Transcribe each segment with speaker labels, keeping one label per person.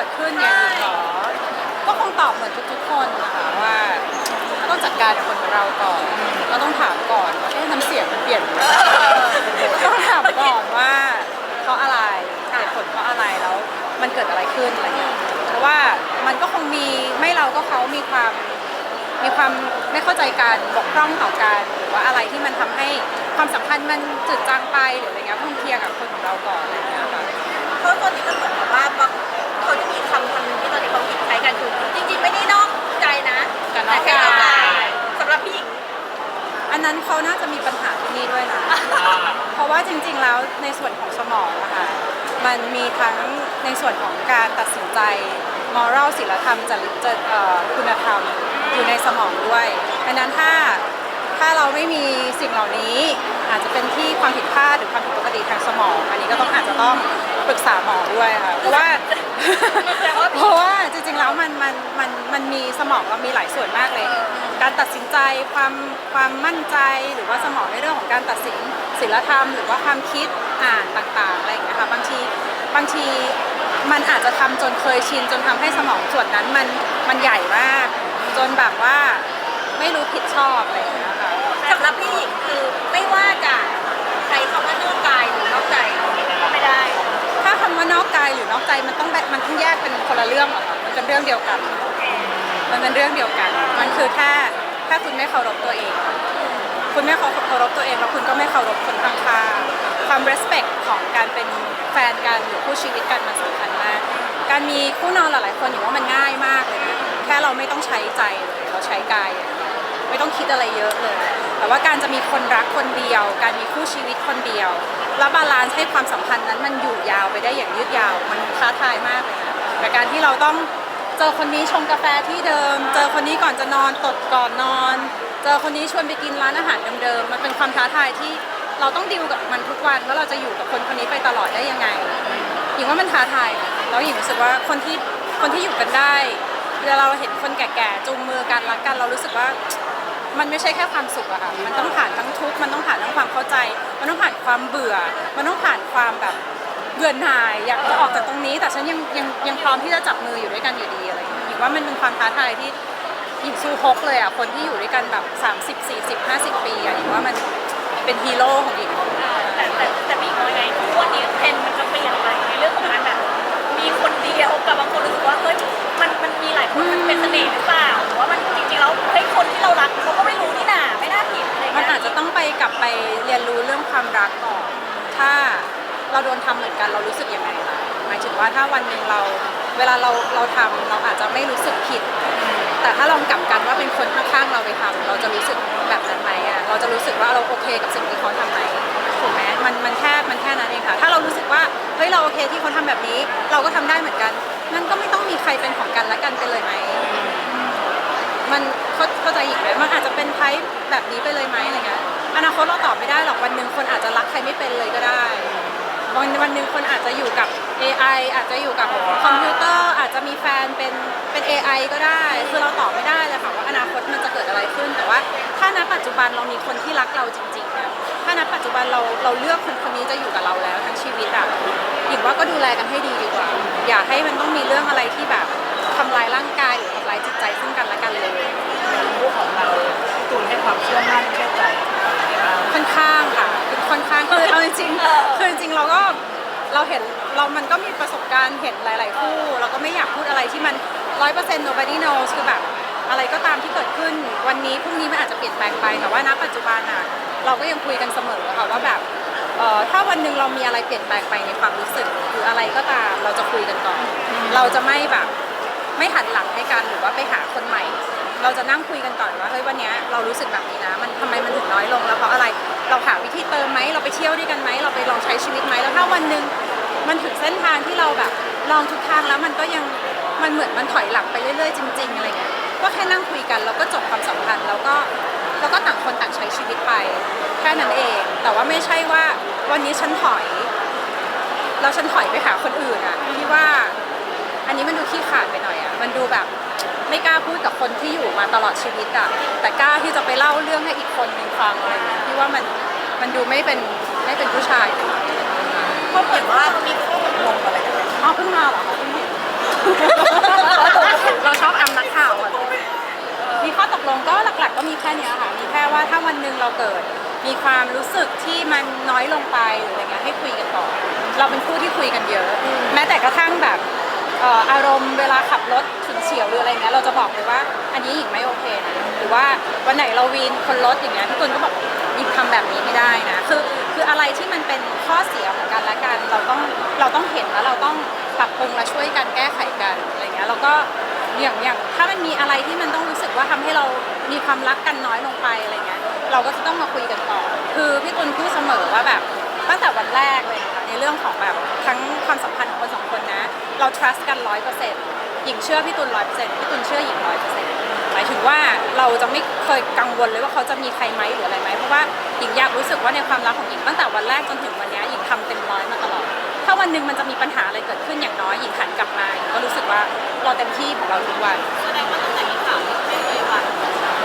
Speaker 1: กิดขึ้นเนี่ยหญิงเหรอก็คงตอบเหมือนทุกๆคนนะคะว่าต้องจัดการกับคนของเราก่อนเราต้องถามก่อนว่าเอ๊ะน้ำเสียงมันเปลี่ยนไหมต้องถามก่อนว่าเพราะอะไรเหตุผลเพราะอะไรแล้วมันเกิดอะไรขึ้นอะไรเงี้ยเพราะว่ามันก็คงมีไม่เราก็เขามีความมีความไม่เข้าใจกันบกพร่องต่อกันหรือว่าอะไรที่มันทำให้ความสัมพันธ์มันจืดจางไปหรืออะไรเงี้ยต้องเคลียร์กับคนของเราก่อนอะไรเงี้ยค่ะ
Speaker 2: เพราะตอนนี้มันเหมือนกับว่าบาง คนที่มีคำคำหนึงที่ตอนนี้เขาคิดใช้กันคือจริงๆ ไม่ได้นอกใจนะ
Speaker 1: แต่นอกใจ
Speaker 2: แค่นอกใจสำหรับพี่หญิง
Speaker 1: อันนั้นเขาน่าจะมีปัญหาที่นี่ด้วยนะ เพราะว่าจริงๆ แล้วในส่วนของสมองอะคะมันมีทั้งในส่วนของการตัดสินใจ มอรัลศีลธรรมจริตจเอ่อคุณธรรมอยู่ในสมองด้วยดังนั้นถ้าถ้าเราไม่มีสิ่งเหล่านี้อาจจะเป็นที่ความผิดพลาดหรือความผิดปกติทางสมอง อันนี้ก็ต้องอาจจะต้อง ปรึกษาหมอด้วยค่ะ เพราะว่า เพราะว่าจริงๆแล้วมันมันมันมันมีสมองเรามีหลายส่วนมากเลย การตัดสินใจความความมั่นใจหรือว่าสมองในเรื่องของการตัดสินศีลธรรม หรือว่าความคิดอ่านต่างๆอะไรอย่างเงี้ยค่ะบางทีบางทีมันอาจจะทำจนเคยชินจนทำให้สมองส่วนนั้นมันมันใหญ่มากจนแบบว่าไม่รู้ผิดชอบอะไรอย่างเงี้ยค่ะ
Speaker 2: สำหรับพี่หญิงคือไม่ว่าจะใช้คำว่านอกกายหรือนอกใจไม่ได้
Speaker 1: ถ้าคำ ว่านอกกายหรือนอกใจมันต้องแบมันต้องแยกเป็นคนละเรื่องเหรอคะมันเป็นเรื่องเดียวกัน มันเป็นเรื่องเดียวกัน มันคือแค่แค่คุณไม่เคารพตัวเอง คุณไม่เคารพตัวเองแล้วคุณก็ไม่เคารพคนข้างๆความ respect ของการเป็นแฟนกันหรือคู่ชีวิตกันมันสำคัญมาก การมีคู่นอนหลายๆคนอยู่ว่ามันง่ายมากเลยนะแค่เราไม่ต้องใช้ใจเลยเราใช้กายไม่ต้องคิดอะไรเยอะเลย แต่ว่าการจะมีคนรักคนเดียว การมีคู่ชีวิตคนเดียว แล้วบาลานซ์ให้ความสัมพันธ์นั้นมันอยู่ยาวไปได้อย่างยืดยาว มันท้าทายมากเลยนะแต่การที่เราต้องเจอคนนี้ชงกาแฟที่เดิม เจอคนนี้ก่อนจะนอนตดก่อนนอน เจอคนนี้ชวนไปกินร้านอาหารเดิมๆมันเป็นความท้าทายที่เราต้องดิวกับมันทุกวันว่าเราจะอยู่กับคนคนนี้ไปตลอดได้ยังไงหญิงว่ามันท้าทายนะแล้วหญิงรู้สึกว่าคนที่คนที่อยู่กันได้เวลาเราเห็นคนแก่ๆจูงมือกันรักกันเรารู้สึกว่า มันไม่ใช่แค่ความสุขอะค่ะมันต้องผ่านทั้งทุกข์มันต้องผ่านทั้งความเข้าใจ มันต้องผ่านความเบื่อ มันต้องผ่านความแบบเบื่อหน่ายอยากจะออกจากตรงนี้ แต่ฉันยังยังยังพร้อมที่จะจับมืออยู่ด้วยกันอยู่ดีอะไรอย่างเงี้ยหญิงว่ามันเป็นความท้าทายที่หญิงสู้ฮกเลยอะคนที่อยู่ด้วยกันแบบ 30 40 50 ปีอะหญิงว่ามันเป็นฮีโร่ของหญิง
Speaker 3: แต่แต่แต่ กันเรารู้สึกยังไง
Speaker 1: ล่ะหมายถึงว่าถ้าวันหนึ่งเราเวลาเราเราทำเราอาจจะไม่รู้สึกผิด แต่ถ้าลองกลับกันว่าเป็นคนข้างๆเราไปทำเราจะรู้สึกแบบนั้นไหมอะเราจะรู้สึกว่าเราโอเคกับสิ่งที่เขาทำไหมถูกไหมมันมันแค่มันแค่นั้นเองค่ะ ถ้าเรารู้สึกว่าเฮ้ยเราโอเคที่เขาทำแบบนี้ เราก็ทำได้เหมือนกันงั้นก็ไม่ต้องมีใครเป็นของกันและกันไปเลยไหม มันเข้าเข้าใจอีกไหมมันอาจจะเป็นไทป์แบบนี้ไปเลยไหมอะไรเงี้ยอนาคตเราตอบไม่ได้หรอกวันหนึ่งคนอาจจะรักใครไม่เป็นเลยก็ได้ วันวันหนึ่งคนอาจจะอยู่กับ AI อาจจะอยู่กับคอมพิวเตอร์อาจจะมีแฟนเป็นเป็น AI ก็ได้คือเราตอบไม่ได้เลยค่ะว่าอนาคตมันจะเกิดอะไรขึ้น แต่ว่า ถ้าณปัจจุบันเรามีคนที่รักเราจริงๆนะถ้าณปัจจุบันเราเราเลือกคนคนนี้จะอยู่กับเราแล้วทั้งชีวิตอะหญิงว่าก็ดูแลกันให้ดีดีกว่า อย่าให้มันต้องมีเรื่องอะไรที่แบบทำลายร่างกายหรือทำลายจิตใจซึ่งกัน
Speaker 4: จ
Speaker 1: ริงๆเราก็เราเห็นเรามันก็มีประสบการณ์เห็นหลายๆคู่เราก็ไม่อยากพูดอะไรที่มันร้อยเปอร์เซ็นต์ nobody knows คือแบบอะไรก็ตามที่เกิดขึ้น วันนี้พรุ่งนี้มันอาจจะเปลี่ยนแปลงไปแต่ว่าณปัจจุบันอะเราก็ยังคุยกันเสมอค่ะว่าแบบเอ่อถ้าวันหนึ่งเรามีอะไรเปลี่ยนแปลงไปในความรู้สึกหรืออะไรก็ตามเราจะคุยกันก่อน เราจะไม่แบบไม่หันหลังให้กันหรือว่าไปหาคนใหม่ เราจะนั่งคุยกันก่อนว่าเฮ้ยวันเนี้ยเรารู้สึกแบบนี้นะ มันทำไมมันถึงน้อยลงแล้วเพราะอะไรเราหาวิธีเติมไหมเราไปเที่ยวด้วยกันไหมเราไปลองใช้ชีวิตไหมแล้วถ้าวันหนึ่งมันถึงเส้นทางที่เราแบบลองทุกทางแล้วมันก็ยังมันเหมือนมันถอยหลังไปเรื่อยๆ จริง ๆอะไรเงี้ยก็แค่นั่งคุยกันแล้วก็จบความสัมพันธ์แล้วก็แล้วก็ต่างคนต่างใช้ชีวิตไปแค่นั้นเอง แต่ว่าไม่ใช่ว่าวันนี้ฉันถอยแล้วฉันถอยไปหาคนอื่นอะพี่ว่าอันนี้มันดูขี้ขาดไปหน่อยอะมันดูแบบ ไม่กล้าพูดกับคนที่อยู่มาตลอดชีวิตอะแต่กล้าที่จะไปเล่าเรื่องให้อีกคนหนึ่งฟังอะไรเงี้ยพี่ว่ามันมันดูไม่เป็นไม่เป็นผู้ชายเลย
Speaker 2: เพราะเหมือนว่ามีข้อตกลงอะไรกันไหม
Speaker 1: อ๋อเพิ่งมาเหรอคะเพิ่งเห็นเราชอบอำนักข่าวอะมีข้อตกลงก็หลักๆ ก็มีแค่เนี้ยค่ะมีแค่ว่าถ้าวันหนึ่งเราเกิด มีความรู้สึกที่มันน้อยลงไปหรืออะไรเงี้ยให้คุยกันก่อนเราเป็นคู่ที่คุยกันเยอะ แม้แต่กระทั่งแบบเอ่ออารมณ์เวลาขับรถฉุน เฉียวหรืออะไรเงี้ยเราจะบอกเลยว่า อันนี้หญิงไม่โอเคนะหรือว่าวันไหนเราวีนคนรถอย่างเงี้ยทุกคนก็บอกหญิงทำแบบนี้ไม่ได้นะคือคืออะไรที่มันเป็นข้อเสียของกันและกันเราต้องเราต้องเห็นแล้วเราต้องปรับปรุงและช่วยกันแก้ไขกันอะไรเงี้ยแล้วก็อย่างอย่างถ้ามันมีอะไรที่มันต้องรู้สึกว่าทำให้เรามีความรักกันน้อยลงไปอะไรเงี้ยเราก็จะต้องมาคุยกันก่อนคือพี่ตุลพูดเสมอว่าแบบตั้งแต่วันแรกเลยนะคะในเรื่องของแบบทั้งความสัมพันธ์ของคนสองคนนะ เรา trust กันร้อยเปอร์เซ็นต์ ญิงเชื่อพี่ตุลร้อยเปอร์เซ็นต์พี่ตุลเชื่อหญิงร้อยเปอร์เซ็นต์หมายถึงว่าเราจะไม่เคยกังวลเลยว่าเขาจะมีใครไหมหรืออะไรไหมเพราะว่าหญิงอยากรู้สึกว่าในความรักของหญิงตั้งแต่วันแรกจนถึงวันเนี้ยหญิงทำเต็มร้อยมาตลอด ถ้าวันหนึ่งมันจะมีปัญหาอะไรเกิดขึ้นอย่างน้อยหญิงหันกลับมาหญิงก็รู้สึกว่าเราเต็มที่ของเราทุกวัน
Speaker 3: แสดงว่าตั้งแต่มีข่าวไม่เคยหวั่น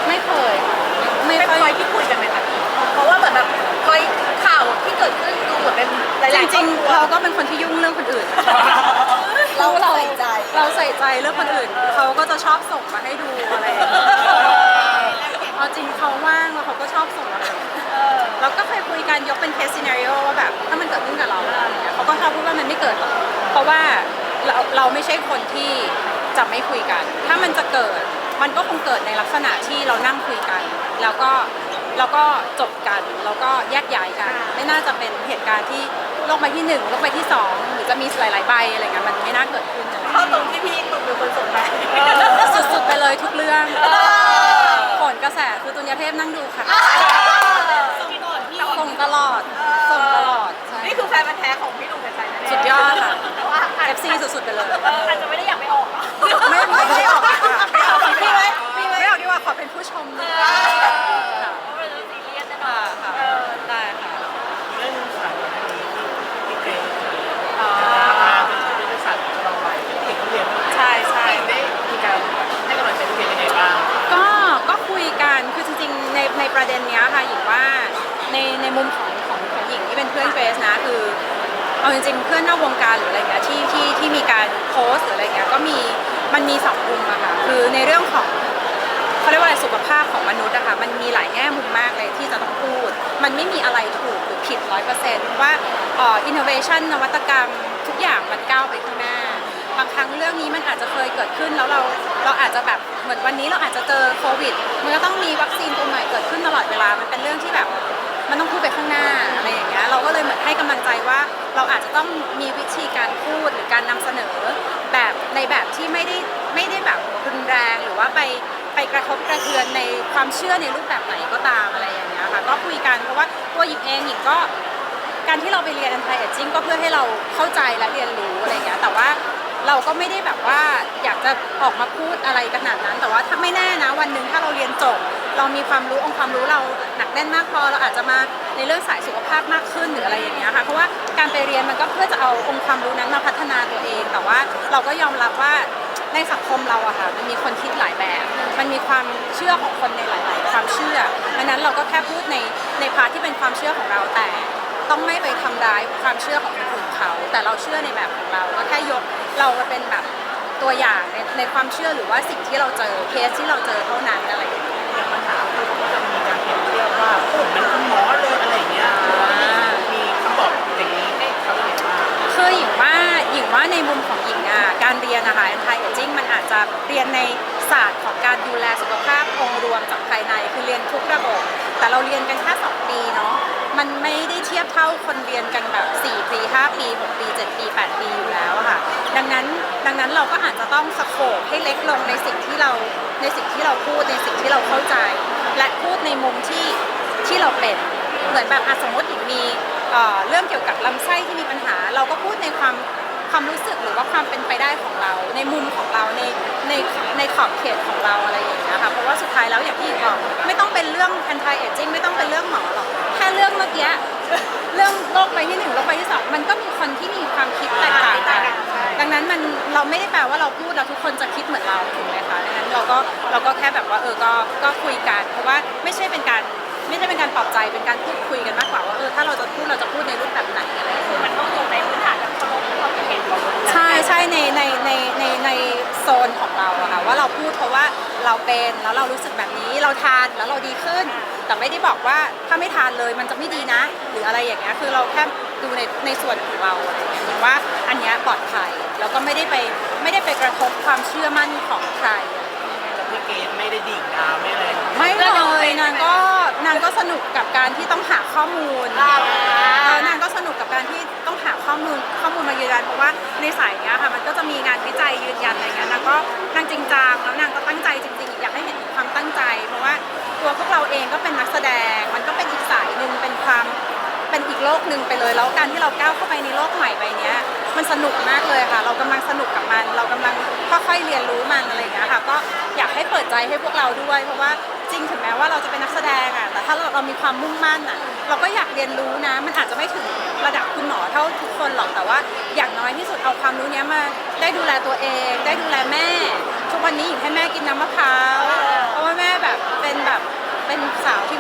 Speaker 1: ไม่เคยไม่
Speaker 2: เป็น
Speaker 1: เค
Speaker 2: คอยยที่คุยกันไหมคะพี่เพราะว่าเหมือนแบบคอยข่าวที่เกิดขึ้นดูเหมือนเป็นหลายๆ
Speaker 1: จริง
Speaker 2: ครอบครัว
Speaker 1: ๆเราก็เป็นคนที่ยุ่งเรื่องคนอื่น
Speaker 2: เราใส่ใจ
Speaker 1: เราใส่ใจเรื่องคนอื่นเขาก็จะชอบส่งมาให้ดูอะไรอย่างเงี้ยเอาจริงเขาว่างแล้วเขาก็ชอบส่งอะไรอย่างเงี้ยเราก็เคยคุยกันยกเป็นเคสซีนารีโอว่าแบบถ้ามันเกิดขึ้นกับเราอะไรอย่างเงี้ยเขาก็ชอบพูดว่ามันไม่เกิดหรอกเพราะว่าเราเราไม่ใช่คนที่จะไม่คุยกัน ถ้ามันจะเกิดมันก็คงเกิดในลักษณะที่เรานั่งคุยกัน แล้วก็แล้วก็จบกันแล้วก็แยกย้ายกัน ไม่น่าจะเป็นเหตุการณ์ที่ ลงไปที่หนึ่งลงไปที่สองหรือจะมีหลายๆใบอะไรเงี้ยมันไม่น่าเกิดขึ้นอะไร
Speaker 2: เข้าตรงที่พี่ตุ่มเป็นคนส่งไป
Speaker 1: สุดๆไปเลยทุกเรื่องผลกระแสคือตุนยเทพนั่งดูค่ะ
Speaker 3: ส่งก่อนพี่
Speaker 1: ส่งตลอดส่งตลอดใช่
Speaker 2: นี่คือแฟนพันธุ์แท้ของพี่หนุ่มกัญชัยนะเนี่ย
Speaker 1: สุดยอดค่ะ
Speaker 2: แต่ว่าอาจ
Speaker 1: FC สุดๆไปเลย
Speaker 3: เอออาจจะไม่ได้อยาก
Speaker 4: จริง
Speaker 1: ๆเพื่อนนอกวงการหรืออะไรเงี้ยที่ที่ที่มีการโพสต์หรืออะไรเงี้ยก็มีมันมีสองมุมอะค่ะคือในเรื่องของเขาเรียกว่าอะไรสุขภาพของมนุษย์อะค่ะมันมีหลายแง่มุมมากเลยที่จะต้องพูด มันไม่มีอะไรถูกหรือผิดร้อยเปอร์เซ็นต์ว่าเอ่อ innovation นวัตกรรมทุกอย่างมันก้าวไปข้างหน้า บางครั้งเรื่องนี้มันอาจจะเคยเกิดขึ้นแล้วเราเราอาจจะแบบเหมือนวันนี้เราอาจจะเจอโควิดมันก็ต้องมีวัคซีนตัวใหม่เกิดขึ้นตลอดเวลามันเป็นเรื่องที่แบบ มันต้องพูดไปข้างหน้าอะไรอย่างเงี้ยเราก็เลยเหมือนให้กำลังใจว่า เราอาจจะต้องมีวิธีการพูดหรือการนำเสนอแบบในแบบที่ไม่ได้ไม่ได้แบบรุนแรงหรือว่าไปไปกระทบกระเทือนในความเชื่อในรูปแบบไหนก็ตามอะไรอย่างเงี้ยค่ะก็คุยกันเพราะว่าตัวหญิงเองหญิงก็การที่เราไปเรียน anti aging ก็เพื่อให้เราเข้าใจและเรียนรู้อะไรอย่างเงี้ยแต่ว่าเราก็ไม่ได้แบบว่าอยากจะออกมาพูดอะไรขนาดนั้น แต่ว่าถ้าไม่แน่นะวันหนึ่งถ้าเราเรียนจบ เรามีความรู้องค์ความรู้เราหนักแน่นมากพอเราอาจจะมาในเรื่องสายสุขภาพมากขึ้นหรืออะไรอย่างเงี้ยค่ะเพราะว่าการไปเรียนมันก็เพื่อจะเอาองค์ความรู้นั้นมาพัฒนาตัวเอง แต่ว่าเราก็ยอมรับว่าในสังคมเราอะค่ะมันมีคนคิดหลายแบบ มันมีความเชื่อของคนในหลาย ๆ ความเชื่อดังนั้นเราก็แค่พูดในในพาร์ทที่เป็นความเชื่อของเราแต่ต้องไม่ไปทำร้ายความเชื่อของคนอื่นเขา แต่เราเชื่อในแบบของเราก็แค่ยกเรามาเป็นแบบตัวอย่างในในความเชื่อหรือว่าสิ่งที่เราเจอเคสที่เราเจอเท่านั้นอะไรอย่างเงี้ย
Speaker 4: อย่างปัญหาคือเขาจะมีการเปรียบเทียบว่าผมเป็นคุณหมอเลยอะไรอย่างเงี้ยมีคำบอกอย่างนี้ให้เขาเห็นว่า
Speaker 1: คือหญิงว่าหญิงว่าในมุมของหญิงอะการเรียนนะคะ anti aging มันอาจจะเรียนในศาสตร์ของการดูแลสุขภาพองค์รวมจากภายในคือเรียนทุกระบบ แต่เราเรียนกันแค่สองปีเนาะ มันไม่ได้เทียบเท่าคนเรียนกันแบบ4ปี5ปี6ปี7ปี8ปีอยู่แล้วค่ะ ดังนั้นดังนั้นเราก็อาจจะต้องสโคปให้เล็กลงในสิ่งที่เราในสิ่งที่เราพูดในสิ่งที่เราเข้าใจ และพูดในมุมที่ที่เราเป็นเหมือนแบบสมมติหญิงมีเอ่อเรื่องเกี่ยวกับลำไส้ที่มีปัญหา เราก็พูดในความความรู้สึกหรือว่าความเป็นไปได้ของเรา ในมุมของเราในในในขอบเขตของเราอะไรอย่างเงี้ยค่ะเพราะว่าสุดท้ายแล้วอย่างที่บอกไม่ต้องเป็นเรื่อง anti aging ไม่ต้องเป็นเรื่องหมอหรอก ค่เรื่องเมื่อกี้เรื่องโรคใบที่หนึ่งโรคใบที่สองมันก็มีคนที่มีความคิดแตกต่างกันดังนั้นมันเราไม่ได้แปลว่าเราพูดแล้วทุกคนจะคิดเหมือนเราถูกไหมคะดังนั้นเราก็เราก็แค่แบบว่าเออก็ก็คุยกัน เพราะว่าไม่ใช่เป็นการไม่ได้เป็นการปลอบใจเป็นการพูดคุยกันมากกว่าว่าเออถ้าเราจะพูดเราจะพูดในรูปแบบไหนอะไรอย่างเงี้ย
Speaker 3: คือมันต้องอยู่ในพื้นฐานแบบเคารพความคิดเห็นของ
Speaker 1: ใช่ใช่ในในในในในโซนของเราอะค่ะว่าเราพูดเพราะว่าเราเป็นแล้วเรารู้สึกแบบนี้เราทานแล้วเราดีขึ้น แต่ไม่ได้บอกว่าถ้าไม่ทานเลยมันจะไม่ดีนะ หรืออะไรอย่างเงี้ยคือเราแค่ดูในในส่วนของเราอะไรอย่างเงี้ยเหมือนว่าอันเนี้ยปลอดภัยแล้วก็ไม่ได้ไปไม่ได้ไปกระทบความเชื่อมั่นของใคร
Speaker 4: แต่พี่เกดไม่ได้ดิ่งดาวไม่อะไร
Speaker 1: ไม่เลยนางก็นางก็สนุกกับการที่ต้องหาข้อมูลเออนางก็สนุกกับการที่ต้องหาข้อมูลข้อมูลมายืนยันเพราะว่าในสายเนี้ยค่ะมันก็จะมีงานวิจัยยืนยันอะไรเงี้ยนางก็นางจริงจังแล้วนางก็ตั้งใจจริงๆ อยากให้เห็นถึงความตั้งใจ เพราะว่าตัวพวก เราเองก็เป็นนักแสดง มันก็เป็นอีกสายหนึ่งเป็นความเป็นอีกโลกหนึ่งไปเลย แล้วการที่เราก้าวเข้าไปในโลกใหม่ใบเนี้ยมันสนุกมากเลยค่ะ เรากำลังสนุกกับมัน เรากำลังค่อยๆเรียนรู้มันอะไรอย่างเงี้ยค่ะ ก็อยากให้เปิดใจให้พวกเราด้วย เพราะว่าจริงถึงแม้ว่าเราจะเป็นนักแสดงอะ แต่ถ้าเราเรามีความมุ่งมั่นอะ เราก็อยากเรียนรู้นะ มันอาจจะไม่ถึงระดับคุณหมอเท่าทุกคนหรอก แต่ว่าอย่างน้อยที่สุดเอาความรู้เนี้ยมา ได้ดูแลตัวเอง ได้ดูแลแม่ ทุกวันนี้หญิงให้แม่กินน้ำมะพร้าว เพราะว่าแม่แบบเป็นแบบ เป็นสาวที่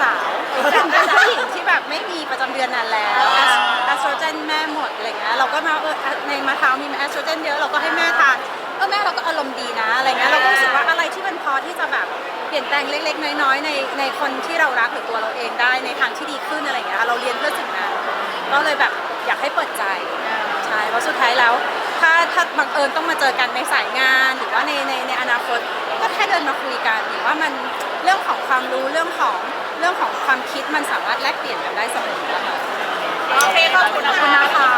Speaker 1: สาวเป็นผู้หญิงที่แบบไม่มีประจำเดือนนานแล้วแอสโตรเจนแม่หมดอะไรเงี้ยเราก็มาเออในมะพร้าวมีแอสโตรเจนเยอะเราก็ให้แม่ทานเออแม่เราก็อารมณ์ดีนะอะไรเงี้ยเราก็รู้สึกว่าอะไรที่มันพอที่จะแบบเปลี่ยนแปลงเล็ก ๆ น้อยๆในในคนที่เรารักหรือตัวเราเองได้ในทางที่ดีขึ้นอะไรเงี้ยเราเรียนเพื่อสิ่งนั้นก็เลยแบบอยากให้เปิดใจใช่เพราะสุดท้ายแล้ว ถ้าถ้าบังเอิญต้องมาเจอกันในสายงาน หรือว่าในในในอนาคตก็แค่เดินมาคุยกันหรือว่ามัน เรื่องของความรู้เรื่องของเรื่องของความคิดมันสามารถแลกเปลี่ยนกันได้เสมอโอเคขอบคุณนะคะ